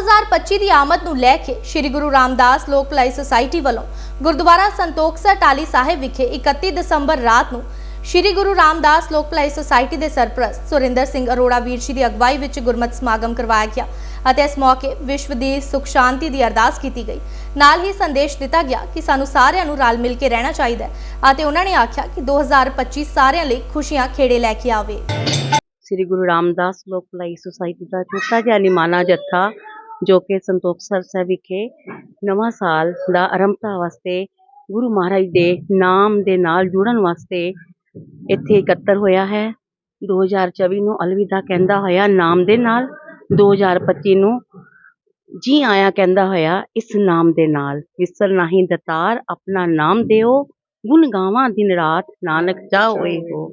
2025 ਦੀ ਆਮਦ ਨੂੰ ਲੈ ਕੇ ਸ੍ਰੀ ਗੁਰੂ ਰਾਮਦਾਸ ਲੋਕ ਭਲਾਈ ਸੁਸਾਇਟੀ ਵੱਲੋਂ ਗੁਰਦੁਆਰਾ ਸੰਤੋਖਸਰ ਟਾਲੀ ਸਾਹਿਬ ਵਿਖੇ 31 ਦਸੰਬਰ ਰਾਤ ਨੂੰ ਸ੍ਰੀ ਗੁਰੂ ਰਾਮਦਾਸ ਲੋਕ ਭਲਾਈ ਸੁਸਾਇਟੀ ਦੇ ਸਰਪ੍ਰਸਤ ਸੁਰਿੰਦਰ ਸਿੰਘ ਅਰੋੜਾ ਵੀਰ ਜੀ ਦੀ ਅਗਵਾਈ ਵਿੱਚ ਗੁਰਮਤਿ ਸਮਾਗਮ ਕਰਵਾਇਆ ਗਿਆ ਅਤੇ ਇਸ ਮੌਕੇ ਵਿਸ਼ਵ ਦੀ ਸੁਖ ਸ਼ਾਂਤੀ ਦੀ ਅਰਦਾਸ ਕੀਤੀ ਗਈ। ਨਾਲ ਹੀ ਸੰਦੇਸ਼ ਦਿੱਤਾ ਗਿਆ ਕਿ ਸਾਨੂੰ ਸਾਰਿਆਂ ਨੂੰ ਰਲ ਮਿਲ ਕੇ ਰਹਿਣਾ ਚਾਹੀਦਾ ਹੈ ਅਤੇ ਉਹਨਾਂ ਨੇ ਆਖਿਆ ਕਿ 2025 ਸਾਰਿਆਂ ਲਈ ਖੁਸ਼ੀਆਂ ਖੇੜੇ ਲੈ ਕੇ ਆਵੇ। ਸ੍ਰੀ ਗੁਰੂ ਰਾਮਦਾਸ ਲੋਕ ਭਲਾਈ ਸੁਸਾਇਟੀ ਦਾ ਛੋਟਾ ਜਿਹਾ ਨਿਮਾਣਾ ਜੱਥਾ ਜੋ ਕਿ ਸੰਤੋਖਸਰ ਸਾਹਿਬ ਵਿਖੇ ਨਵਾਂ ਸਾਲ ਦਾ ਆਰੰਭਤਾ ਵਾਸਤੇ ਗੁਰੂ ਮਹਾਰਾਜ ਦੇ ਨਾਮ ਦੇ ਨਾਲ ਜੁੜਨ ਵਾਸਤੇ ਇੱਥੇ ਇਕੱਤਰ ਹੋਇਆ ਹੈ। 2024 ਨੂੰ ਅਲਵਿਦਾ ਕਹਿੰਦਾ ਹੋਇਆ ਨਾਮ ਦੇ ਨਾਲ 2025 ਨੂੰ ਜੀ ਆਇਆ ਕਹਿੰਦਾ ਹੋਇਆ ਇਸ ਨਾਮ ਦੇ ਨਾਲ। ਵਿਸਰ ਨਾਹੀਂ ਦਤਾਰ, ਆਪਣਾ ਨਾਮ ਦਿਓ, ਗੁਣ ਗਾਵਾਂ ਦਿਨ ਰਾਤ, ਨਾਨਕ ਜਾ ਹੋਏ ਹੋ।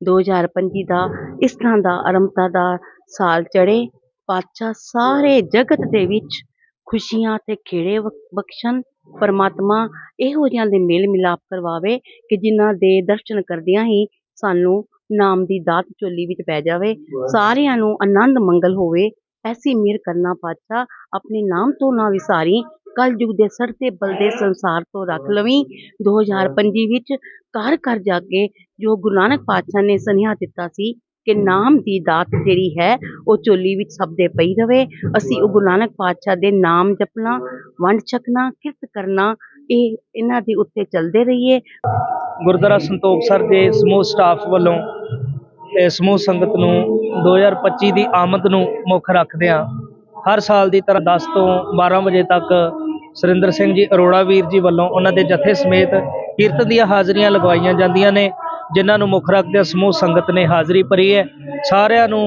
2025 ਦਾ ਇਸ ਤਰ੍ਹਾਂ ਦਾ ਆਰੰਭਤਾ ਦਾ ਸਾਲ ਚੜੇ ਪਾਤਸ਼ਾਹ ਸਾਰੇ ਜਗਤ ਦੇ ਵਿੱਚ ਖੁਸ਼ੀਆਂ ਤੇ ਖੇੜੇ ਬਖ- ਬਖਸ਼ਣ ਪਰਮਾਤਮਾ ਇਹੋ ਜਿਹਿਆਂ ਦੇ ਮੇਲ ਮਿਲਾਪ ਕਰਵਾਵੇ ਕਿ ਜਿਨ੍ਹਾਂ ਦੇ ਦਰਸ਼ਨ ਕਰਦਿਆਂ ਹੀ ਸਾਨੂੰ ਨਾਮ ਦੀ ਦਾਤ ਝੋਲੀ ਵਿੱਚ ਪੈ ਜਾਵੇ। ਸਾਰਿਆਂ ਨੂੰ ਆਨੰਦ ਮੰਗਲ ਹੋਵੇ। ਐਸੀ ਮਿਹਰ ਕਰਨਾ ਪਾਤਸ਼ਾਹ ਆਪਣੇ ਨਾਮ ਤੋਂ ਨਾ ਵਿਸਾਰੀ ਕਲ ਯੁਗ ਦੇ ਸੜਤੇ ਬਲਦੇ ਸੰਸਾਰ ਤੋਂ ਰੱਖ ਲਵੀਂ। 2025 ਵਿੱਚ ਘਰ ਘਰ ਜਾ ਕੇ ਜੋ ਗੁਰੂ ਨਾਨਕ ਪਾਤਸ਼ਾਹ ਨੇ ਸੁਨੇਹਾ ਦਿੱਤਾ ਸੀ ਕਿ ਨਾਮ ਦੀ ਦਾਤ ਜਿਹੜੀ ਹੈ, ਉਹ ਝੋਲੀ ਵਿੱਚ ਸਭ ਦੇ ਪਈ ਰਵੇ। ਅਸੀਂ ਉਹ ਗੁਰੂ ਨਾਨਕ ਪਾਤਸ਼ਾਹ ਦੇ ਨਾਮ ਜਪਣਾ, ਵੰਡ ਛਕਣਾ, ਕਿਰਤ ਕਰਨਾ, ਇਹ ਇਹਨਾਂ ਦੇ ਉੱਤੇ ਚੱਲਦੇ ਰਹੀਏ। ਗੁਰਦੁਆਰਾ ਸੰਤੋਖ ਸਰ ਦੇ ਸਮੂਹ ਸਟਾਫ ਵੱਲੋਂ ਸਮੂਹ ਸੰਗਤ ਨੂੰ 2025 ਦੀ ਆਮਦ ਨੂੰ ਮੁੱਖ ਰੱਖਦਿਆਂ ਹਰ ਸਾਲ ਦੀ ਤਰ੍ਹਾਂ 10 ਤੋਂ 12 ਵਜੇ ਤੱਕ ਸੁਰਿੰਦਰ ਸਿੰਘ ਜੀ, ਅਰੋੜਾ ਵੀਰ ਜੀ ਵੱਲੋਂ ਉਹਨਾਂ ਦੇ ਜਥੇ ਸਮੇਤ ਕੀਰਤਨ ਦੀਆਂ ਹਾਜ਼ਰੀਆਂ ਲਗਵਾਈਆਂ ਜਾਂਦੀਆਂ ਨੇ। ਜਿਨ੍ਹਾਂ ਨੂੰ ਮੁੱਖ ਰੱਖਦਿਆਂ ਸਮੂਹ ਸੰਗਤ ਨੇ ਹਾਜ਼ਰੀ ਭਰੀ ਹੈ। ਸਾਰਿਆਂ ਨੂੰ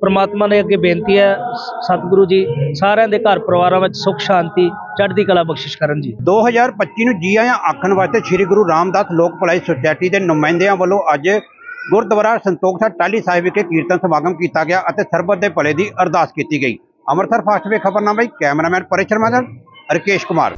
ਪ੍ਰਮਾਤਮਾ ਦੇ ਅੱਗੇ ਬੇਨਤੀ ਹੈ, ਸਤਿਗੁਰੂ ਜੀ, ਸਾਰਿਆਂ ਦੇ ਘਰ ਪਰਿਵਾਰਾਂ ਵਿੱਚ ਸੁੱਖ, ਸ਼ਾਂਤੀ, ਚੜ੍ਹਦੀ ਕਲਾ ਬਖਸ਼ਿਸ਼ ਕਰਨ ਜੀ। 2025 ਨੂੰ ਜੀ ਆਇਆਂ ਆਖਣ ਵਾਸਤੇ ਸ੍ਰੀ ਗੁਰੂ ਰਾਮਦਾਸ ਲੋਕ ਭਲਾਈ ਸੁਸਾਇਟੀ ਦੇ ਨੁਮਾਇੰਦਿਆਂ ਵੱਲੋਂ ਅੱਜ ਗੁਰਦੁਆਰਾ ਸੰਤੋਖਸਰ ਟਾਲੀ ਸਾਹਿਬ ਵਿਖੇ ਕੀਰਤਨ ਸਮਾਗਮ ਕੀਤਾ ਗਿਆ ਅਤੇ ਸਰਬਤ ਦੇ ਭਲੇ ਦੀ ਅਰਦਾਸ ਕੀਤੀ ਗਈ। ਅੰਮ੍ਰਿਤਸਰ ਫਾਸਟ ਵੇ ਖਬਰਨਾਮਾ ਕੈਮਰਾਮੈਨ ਪਰੇ ਸ਼ਰਮਾ ਦਾ ਰਕੇਸ਼ ਕੁਮਾਰ।